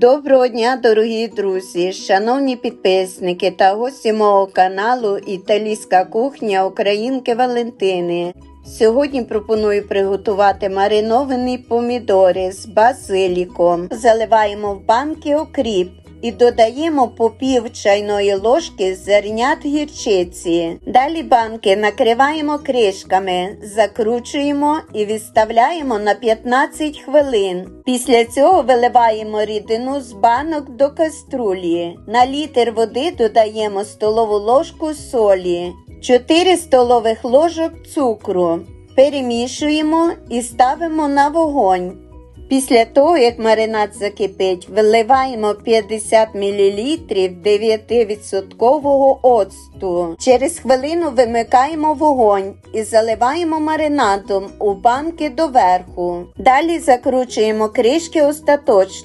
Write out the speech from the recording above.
Доброго дня, дорогі друзі, шановні підписники та гості мого каналу Італійська кухня Українки Валентини. Сьогодні пропоную приготувати мариновані помідори з базиліком. Заливаємо в банки окріп і додаємо по пів чайної ложки зернят гірчиці. Далі банки накриваємо кришками, закручуємо і відставляємо на 15 хвилин. Після цього виливаємо рідину з банок до каструлі. На літр води додаємо столову ложку солі, 4 столових ложок цукру. Перемішуємо і ставимо на вогонь. Після того, як маринад закипить, виливаємо 50 мл 9% оцту. Через хвилину вимикаємо вогонь і заливаємо маринадом у банки доверху. Далі закручуємо кришки остаточно.